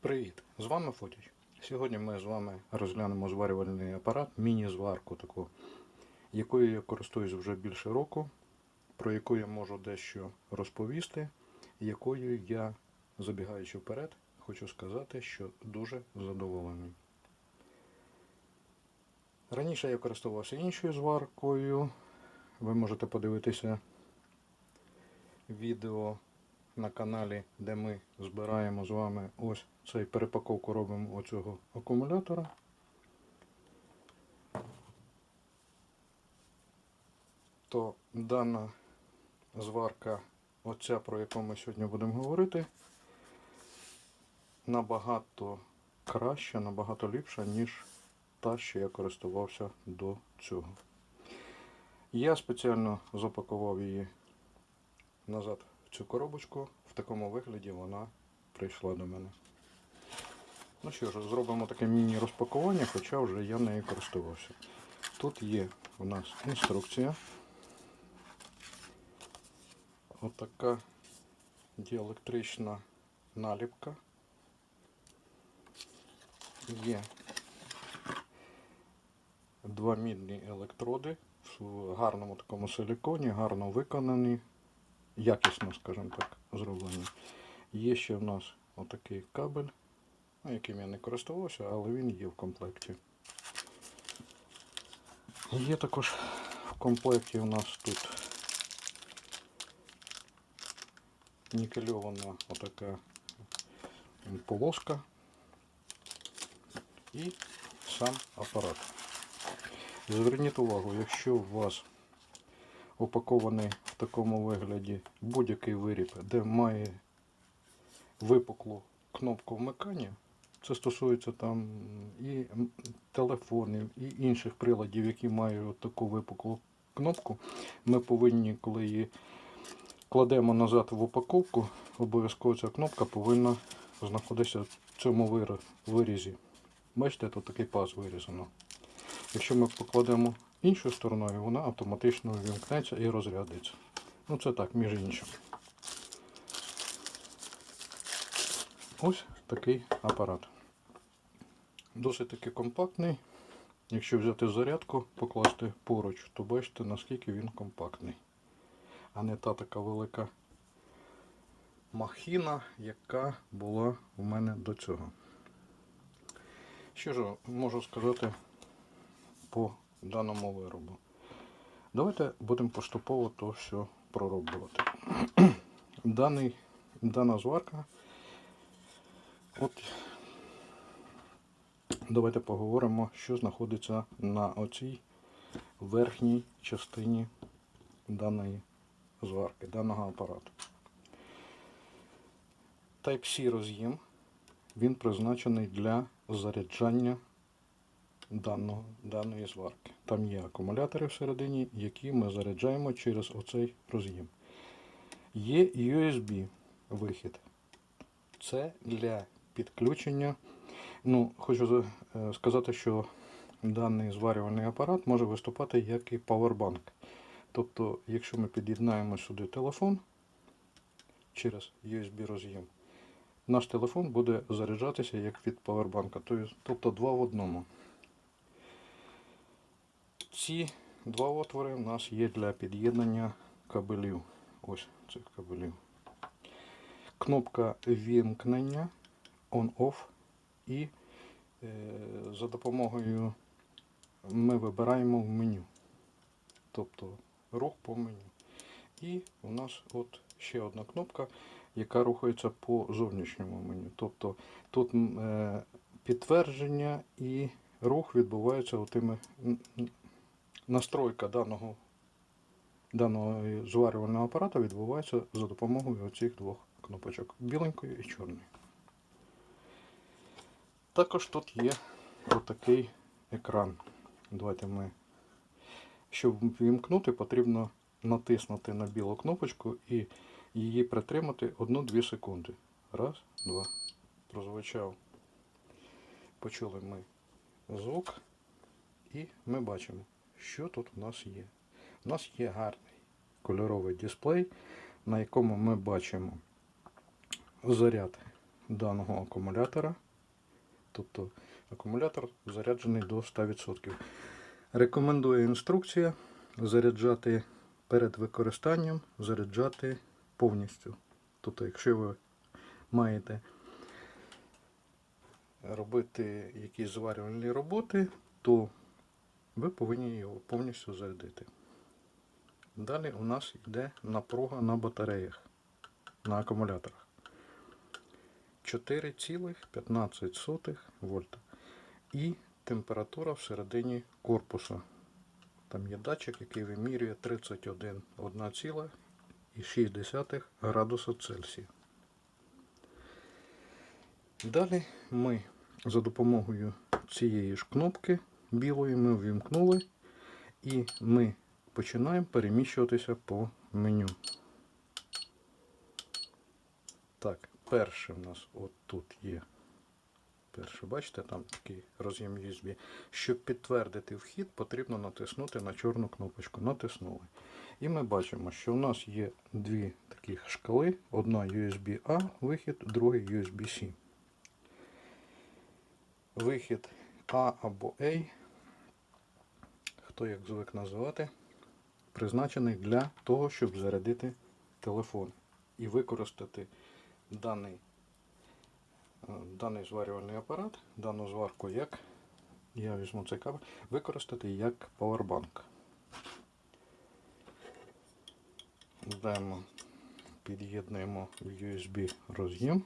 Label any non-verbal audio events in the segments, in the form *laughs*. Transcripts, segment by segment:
Привіт! З вами Фотіч. Сьогодні ми з вами розглянемо зварювальний апарат, міні-зварку таку, якою я користуюсь вже більше року, про яку я можу дещо розповісти, якою я, забігаючи вперед, хочу сказати, що дуже задоволений. Раніше я користувався іншою зваркою. Ви можете подивитися відео на каналі, де ми збираємо з вами ось цей перепаковку робимо оцього акумулятора. То дана зварка, оця, про яку ми сьогодні будемо говорити, набагато краща, набагато ліпша, ніж та, що я користувався до цього. Я спеціально запакував її назад цю коробочку. В такому вигляді вона прийшла до мене. Ну що ж, зробимо таке міні-розпакування, хоча вже я нею користувався. Тут є у нас інструкція. Отака діелектрична наліпка. Є два мідні електроди в гарному такому силіконі, гарно виконані, якісно, скажімо так, зроблені. Є ще в нас отакий кабель, ну, яким я не користувався, але він є в комплекті. Є також в комплекті у нас тут нікельована отака полоска і сам апарат. Зверніть увагу, якщо у вас упакований такому вигляді будь-який виріб, де має випуклу кнопку вмикання, це стосується там і телефонів, і інших приладів, які мають от таку випуклу кнопку, ми повинні, коли її кладемо назад в упаковку, обов'язково ця кнопка повинна знаходитися в цьому вирізі. Бачите, тут такий паз вирізано. Якщо ми покладемо іншою стороною, вона автоматично вимкнеться і розрядиться. Ну це так, між іншим. Ось такий апарат. Досить таки компактний. Якщо взяти зарядку, покласти поруч, то бачите, наскільки він компактний. А не та така велика махіна, яка була у мене до цього. Що ж можу сказати по даному виробу? Давайте будемо поступово то все пророблювати. Даний, дана зварка. От давайте поговоримо, що знаходиться на оцій верхній частині даної зварки, даного апарату. Type-C роз'єм, він призначений для заряджання даного, даної зварки. Там є акумулятори всередині, які ми заряджаємо через оцей роз'єм. Є USB вихід. Це для підключення. Ну, хочу е, сказати, що даний зварювальний апарат може виступати як і павербанк. Тобто, якщо ми під'єднаємо сюди телефон через USB роз'єм, наш телефон буде заряджатися як від павербанка, тобто- тобто два в одному. Ці два отвори у нас є для під'єднання кабелів. Ось цих кабелів. Кнопка вімкнення on-off і е, за допомогою ми вибираємо в меню. Тобто рух по меню. І у нас от ще одна кнопка, яка рухається по зовнішньому меню. Тобто тут е, підтвердження і рух відбувається отими настройка даного даного зварювального апарату відбувається за допомогою оцих двох кнопочок біленької і чорної. Також тут є отакий екран. Давайте ми, щоб вімкнути, потрібно натиснути на білу кнопочку і її притримати 1-2 секунди. Раз, два. Прозвучав. Почули ми звук. І ми бачимо, що тут у нас є. У нас є гарний кольоровий дисплей, на якому ми бачимо заряд даного акумулятора. Тобто акумулятор заряджений до 100%. Рекомендує інструкція заряджати перед використанням, заряджати повністю. Тобто, якщо ви маєте робити якісь зварювальні роботи, то ви повинні його повністю зарядити. Далі у нас йде напруга на батареях, на акумуляторах. 4,15 вольта. І температура всередині корпуса. Там є датчик, який вимірює 31 1,6 градуса Цельсія. Далі ми за допомогою цієї ж кнопки білої ми ввімкнули і ми починаємо переміщуватися по меню. Так, перше в нас от тут є. Перше, бачите, там такий роз'єм USB. Щоб підтвердити вхід, потрібно натиснути на чорну кнопочку. Натиснули. І ми бачимо, що у нас є дві таких шкали: одна USB-A вихід, другий USB-C. Вихід А або A, хто як звик називати, призначений для того, щоб зарядити телефон і використати даний, е, даний зварювальний апарат, дану зварку як, я візьму цей кабель, використати як павербанк. Даємо, під'єднуємо в USB роз'єм.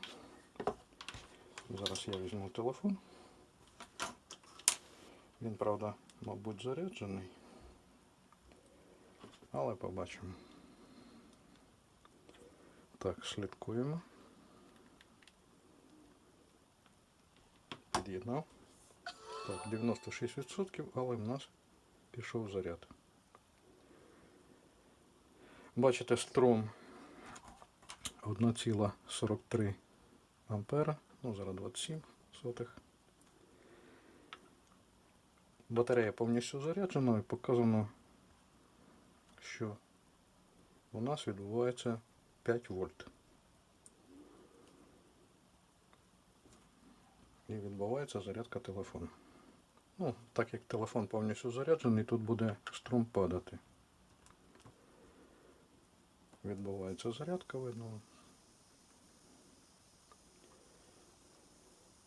Зараз я візьму телефон. Він, правда, мабуть, заряджений. Але побачимо. Так, слідкуємо. Під'єднав. Так, 96%, але в нас пішов заряд. Бачите, струм 1,43 ампера, ну зараз 27 сотих. Батарея повністю заряджена і показано, що у нас відбувається 5 вольт. І відбувається зарядка телефону. Ну, так як телефон повністю заряджений, тут буде струм падати. Відбувається зарядка, видно.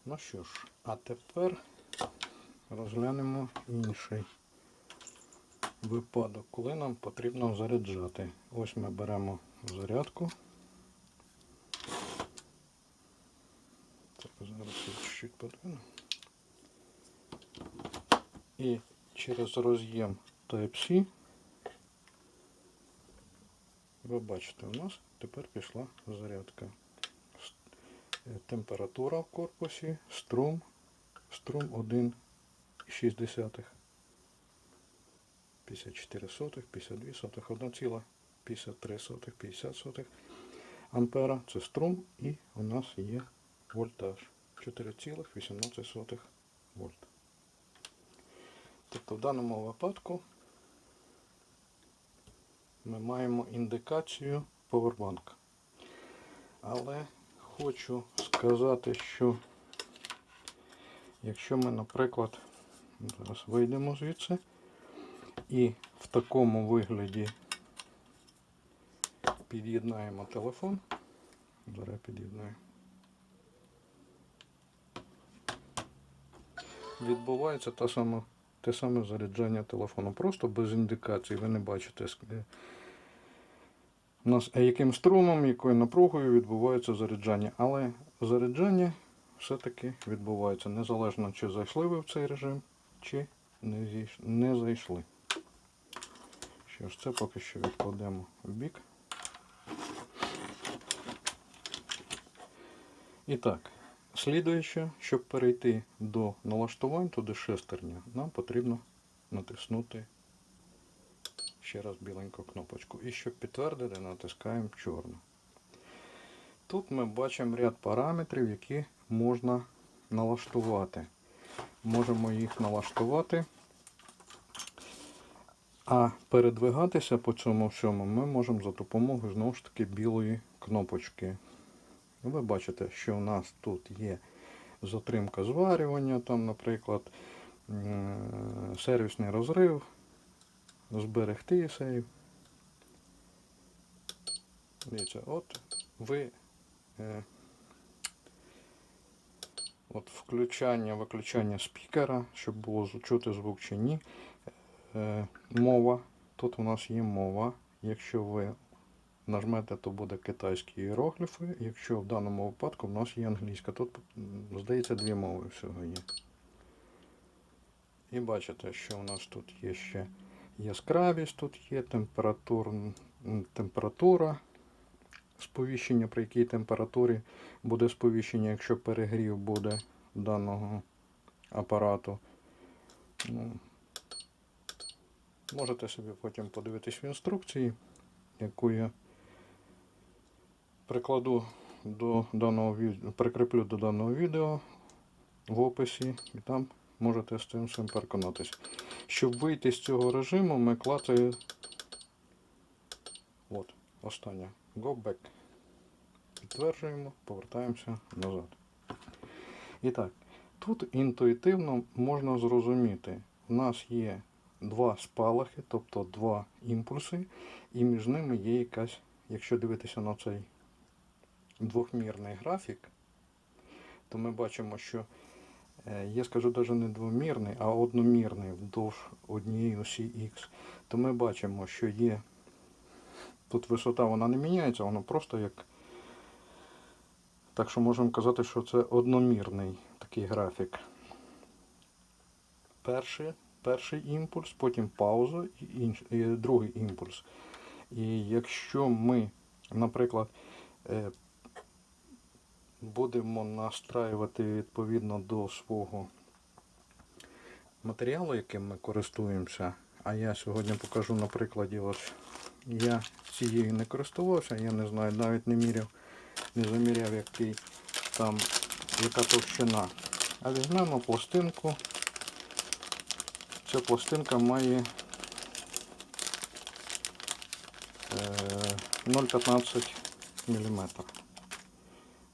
Ну що ж, а тепер розглянемо інший випадок, коли нам потрібно заряджати. Ось ми беремо зарядку. Так, зараз чуть-чуть подвину. І через роз'єм Type-C ви бачите, у нас тепер пішла зарядка. Е, Температура в корпусі, струм, струм 1,6. 54 сотих, 52 сотих, 1,53 сотих, 50 сотих ампера. Це струм і у нас є вольтаж 4,18 вольт. Тобто в даному випадку ми маємо індикацію повербанка. Але хочу сказати, що якщо ми, наприклад, зараз вийдемо звідси і в такому вигляді під'єднаємо телефон. Зараз під'єднаю. Відбувається та сама, те саме заряджання телефону. Просто без індикації. Ви не бачите, е, е, яким струмом, якою напругою відбувається заряджання. Але заряджання все-таки відбувається незалежно, чи зайшли ви в цей режим, чи не, зійш- не зайшли. Що ж, це поки що відкладемо в бік. І так, слідуюче, щоб перейти до налаштувань, туди шестерня, нам потрібно натиснути ще раз біленьку кнопочку. І щоб підтвердити, натискаємо чорну. Тут ми бачимо ряд параметрів, які можна налаштувати. Можемо їх налаштувати. А передвигатися по цьому всьому ми можемо за допомогою знову ж таки білої кнопочки. ви бачите, що у нас тут є затримка зварювання, там, наприклад, сервісний розрив, зберегти сейв. Дивіться, от ви е, от включання, виключання спікера, щоб було чути звук чи ні. Е, мова. Тут у нас є мова. Якщо ви нажмете, то буде китайські іерогліфи. Якщо в даному випадку в нас є англійська. Тут, здається, дві мови всього є. І бачите, що у нас тут є ще яскравість, тут є температур, температура, сповіщення, при якій температурі буде сповіщення, якщо перегрів буде даного апарату. Ну, можете собі потім подивитись в інструкції, яку я прикладу до даного прикріплю до даного відео в описі, і там можете з цим всім переконатись. Щоб вийти з цього режиму, ми клацаємо от, останнє. Go back. Підтверджуємо, повертаємося назад. І так, тут інтуїтивно можна зрозуміти, у нас є два спалахи, тобто два імпульси, і між ними є якась, якщо дивитися на цей двохмірний графік, то ми бачимо, що е, я скажу навіть не двомірний, а одномірний вдовж однієї осі Х, то ми бачимо, що є тут висота вона не міняється, вона просто як. Так що можемо казати, що це одномірний такий графік. Перший, перший імпульс, потім пауза і, інш, і другий імпульс. І якщо ми, наприклад, е, будемо настраювати відповідно до свого матеріалу, яким ми користуємося, а я сьогодні покажу на прикладі, ось я цією не користувався, я не знаю, навіть не міряв, не заміряв, який там, яка товщина. А візьмемо пластинку. Ця пластинка має е, 0,15 мм.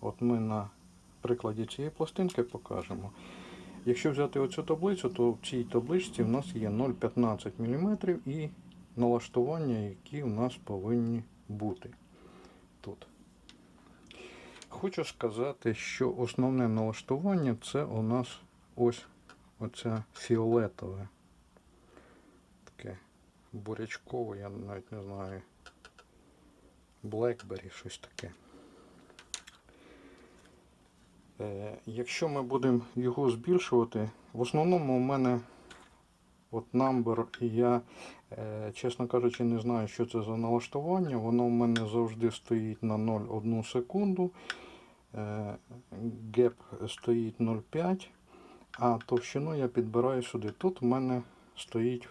От ми на прикладі цієї пластинки покажемо. Якщо взяти оцю таблицю, то в цій табличці в нас є 0,15 мм і налаштування, які у нас повинні бути тут. Хочу сказати, що основне налаштування це у нас ось оця фіолетове. Таке бурячкове, я навіть не знаю. Blackberry, щось таке. Е, якщо ми будемо його збільшувати, в основному у мене от number, і я, чесно кажучи, не знаю, що це за налаштування. Воно у мене завжди стоїть на 0,1 секунду. Е, Геп стоїть 0,5, а товщину я підбираю сюди. Тут у мене стоїть,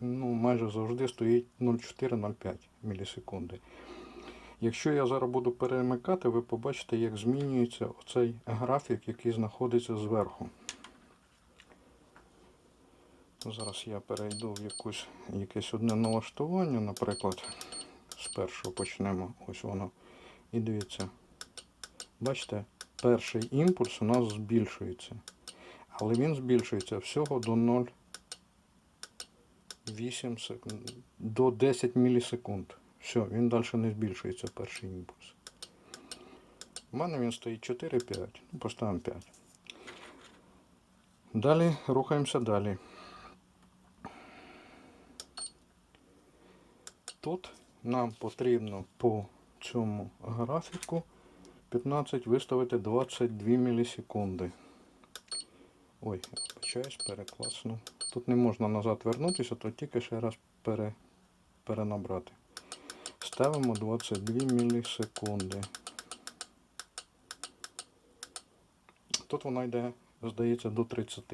ну, майже завжди стоїть 0,4-0,5 мілісекунди. Якщо я зараз буду перемикати, ви побачите, як змінюється оцей графік, який знаходиться зверху. Зараз я перейду в якусь, якесь одне налаштування, наприклад, з першого почнемо. Ось воно. І дивіться. Бачите, перший імпульс у нас збільшується. Але він збільшується всього до 0,8 секунд, до 10 мілісекунд. Все, він далі не збільшується перший імпульс. У мене він стоїть 4-5. Ну, поставимо 5. Далі рухаємося далі. Тут нам потрібно по цьому графіку 15 виставити 22 мілісекунди. Ой, вибачаюсь, перекласнув. Тут не можна назад вернутися, то тільки ще раз пере, перенабрати. Ставимо 22 мілісекунди. Тут вона йде, здається, до 30.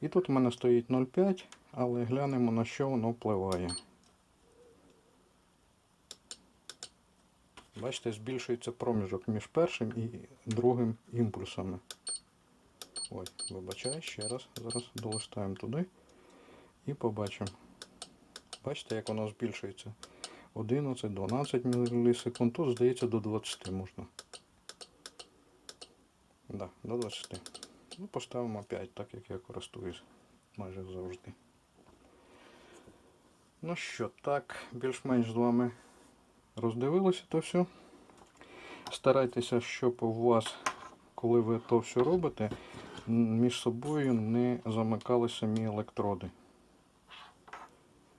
І тут у мене стоїть 0,5, але глянемо на що воно впливає. Бачите, збільшується проміжок між першим і другим імпульсами. Ой, вибачаю, ще раз. Зараз долистаємо туди і побачимо. Бачите, як воно збільшується. 11, 12 мілісекунд. Тут, здається, до 20 можна Да, до 20. Ну, поставимо 5, так як я користуюсь майже завжди. Ну що, так, більш-менш з вами роздивилося то все. Старайтеся, щоб у вас, коли ви то все робите, між собою не замикали самі електроди.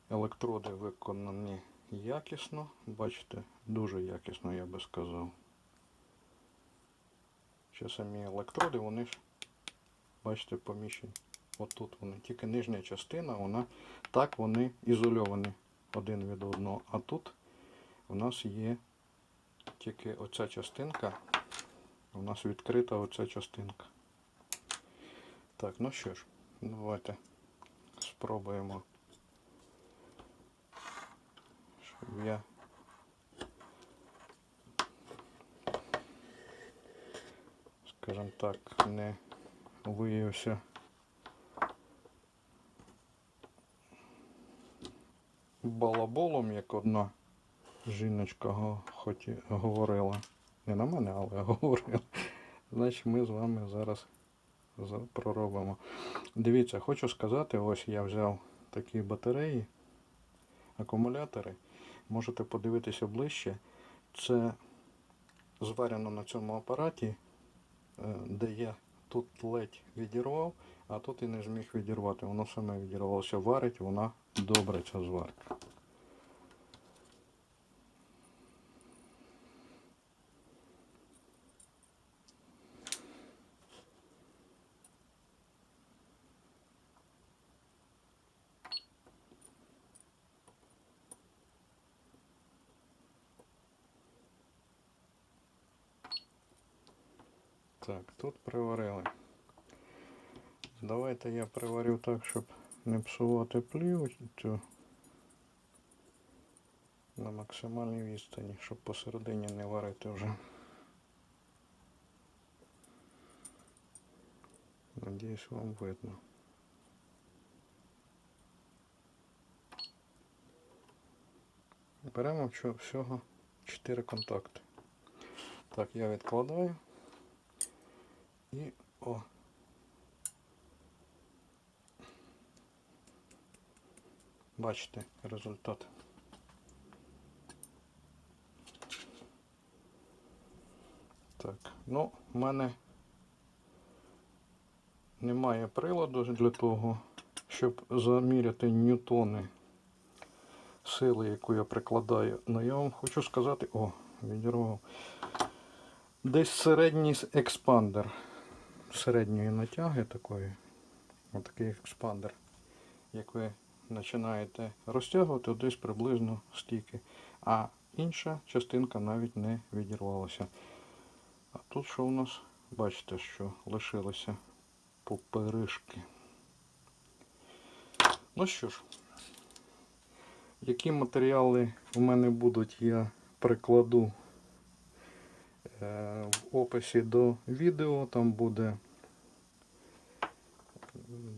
Електроди виконані якісно, бачите, дуже якісно, я би сказав. Ще самі електроди, вони ж, бачите, поміщені. Отут вони. Тільки нижня частина, вона так вони ізольовані один від одного. А тут у нас є тільки оця частинка. У нас відкрита оця частинка. Так, ну що ж, давайте спробуємо. Щоб я скажімо так, не виявився балаболом, як одна жіночка хоті, говорила. Не на мене, але *laughs* говорила. Значить, ми з вами зараз проробимо. Дивіться, хочу сказати, ось я взяв такі батареї, акумулятори. Можете подивитися ближче. Це зварено на цьому апараті, е, де я тут ледь відірвав, а тут і не зміг відірвати. Воно саме відірвалося. Варить вона добре, ця зварка. Так, тут приварили. Давайте я приварю так, щоб не псувати плівочку на максимальній відстані, щоб посередині не варити вже. Надіюсь, вам видно. Беремо всього 4 контакти. Так, я відкладаю. І о. Бачите результат. Так, ну, в мене немає приладу для того, щоб заміряти ньютони сили, яку я прикладаю. Ну я вам хочу сказати, о, відірвав. Десь середній експандер середньої натяги такої. Отакий експандер. Як ви починаєте розтягувати, десь приблизно стільки. А інша частинка навіть не відірвалася. А тут що у нас? Бачите, що лишилося поперишки. Ну що ж, які матеріали у мене будуть, я прикладу е, в описі до відео. Там буде,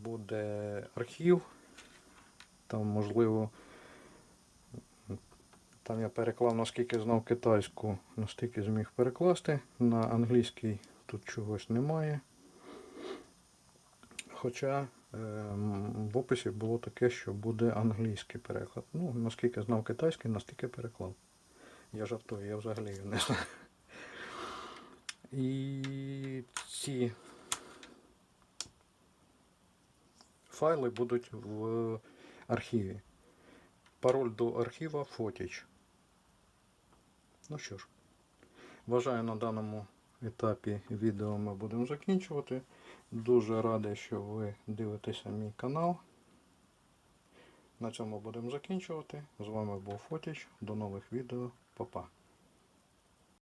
буде архів. Там можливо. Там я переклав, наскільки знав китайську, настільки зміг перекласти. На англійський тут чогось немає. Хоча е, в описі було таке, що буде англійський переклад. Ну, наскільки знав китайський, настільки переклав. Я жартую, я взагалі не знаю. І ці файли будуть в архіві. Пароль до архіва Фотіч. Ну що ж, вважаю на даному етапі відео ми будемо закінчувати. Дуже радий, що ви дивитеся мій канал. На цьому будемо закінчувати. З вами був Фотіч. До нових відео. Па-па.